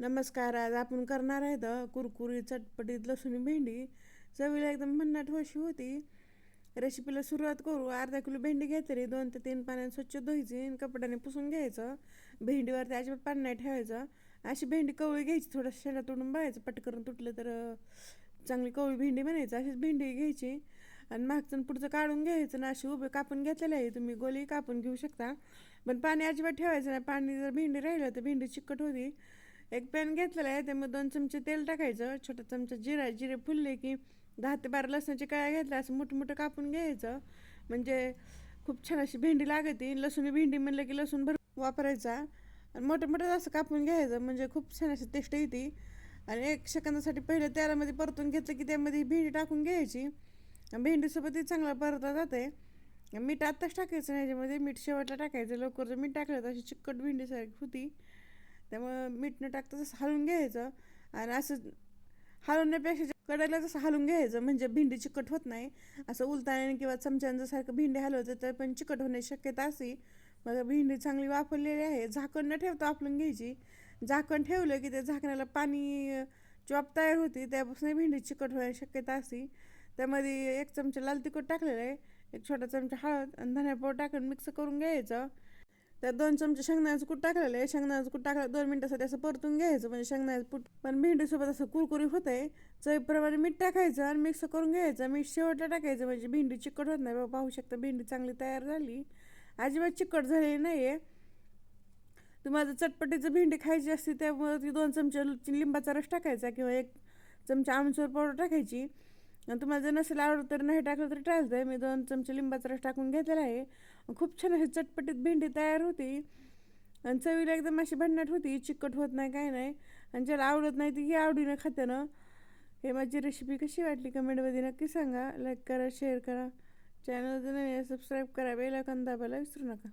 नमस्कार आज आपण करणार आहेत कुरकुरी चटपटीत लसूण भेंडी. चवीला एकदम भन्नाट होशी होती. रेसिपीला सुरुवात करू. अर्धा किलो भेंडी घेतली दोन ते तीन पाण्यात स्वच्छ धुवायची आणि कपड्याने पुसून घ्यायचं. भेंडीवरती अजिबात पाणी नाही ठेवायचं. अशी भेंडी कवळी घ्यायची. थोडं शेणा तोडून बघायचं. पटकन तुटलं तर चांगली कवळी भेंडी बनायचं अशीच भेंडी घ्यायची. आणि मागचं पुढचं काढून घ्यायचं ना अशी उभे कापून घेतलेलं आहे. तुम्ही गोली कापून घेऊ शकता. पण पाणी अजिबात ठेवायचं नाही. पाणी जर भेंडी राहिलं तर भेंडी चिकट होती. एक पॅन घेतलेला आहे त्यामध्ये दोन चमचे तेल टाकायचं छोटा चमचा जिरा जिरे फुलले की दहा ते बारा लसणाची कळ्या घेतल्या असं मोठं मोठं कापून घ्यायचं. म्हणजे खूप छान अशी भेंडी लागते. लसूण भेंडी म्हणलं की लसूण भर वापरायचा. आणि मोठं मोठं असं कापून घ्यायचं. म्हणजे खूप छान अशी टेस्ट येते. आणि एक सेकंदासाठी पहिले तेलामध्ये परतून घेतलं की त्यामध्ये भेंडी टाकून घ्यायची. भेंडीसोबतही चांगला परतला जाते मीठ आत्ताच टाकायचं नाही याच्यामध्ये मीठ शेवटला टाकायचं. लवकर जर मीठ टाकलं तर अशी चिकट भेंडीसारखी होती. त्यामुळं मीठ न टाकता तसं हलवून घ्यायचं. आणि असं हलवण्यापेक्षा कडायला तसं हलवून घ्यायचं. म्हणजे भेंडी चिकट होत नाही. असं उलताने किंवा चमच्यांचं सारखं भेंडी हलवतं तर पण चिकट होण्याची शक्यता असे मग भेंडी चांगली वापरलेली आहे. झाकण न ठेवता आपण घ्यायची. झाकण ठेवलं की त्या झाकणाला पाणी चॉप तयार होती त्यापासून भेंडी चिकट होण्याची शक्यता अशी. त्यामध्ये एक चमचा लाल तिखट टाकलेलं आहे. एक छोटा चमचा हळद आणि धन्या टाकून मिक्स करून घ्यायचं. त्यात दोन चमचे शेंगदाण्याचं कूट टाकलेलं आहे. शेंगदाण्याचं कूट टाकलं दोन मिनटासाठी असं परतून घ्यायचं. म्हणजे शेंगदाण्याचं कूट पण भेंडीसोबत असं कुरकुरी होत आहे चवीप्रमाणे मीठ टाकायचं आणि मिक्स करून घ्यायचं. मीठ शेवटला टाकायचं. म्हणजे भेंडी चिकट होत नाही. बाबा पाहू शकता भेंडी चांगली तयार झाली. अजिबात चिकट झालेली नाही आहे तुम्हाला जर चटपटीचं भेंडी खायची असते त्यामुळे ती दोन चमचे लिंबाचा रस टाकायचा किंवा एक चमचा आमचूर पावडर टाकायची. तुम्हाला जर नसेल आवडत तर नाही टाकलं तर चालतं आहे मी दोन चमचे लिंबाचा रस टाकून घेतलेला आहे. खूप छान अशी चटपटीत भेंडी तयार होती. आणि चवीला एकदम अशी भन्नाट होती. चिकट होत नाही काय नाही. आणि ज्याला आवडत नाही ती ही आवडीनं खात्यानं. हे माझी रेसिपी कशी वाटली कमेंटमध्ये नक्की सांगा. लाईक करा शेअर करा. चॅनल जर नाही सबस्क्राईब करा. बेल दाबायला विसरू नका.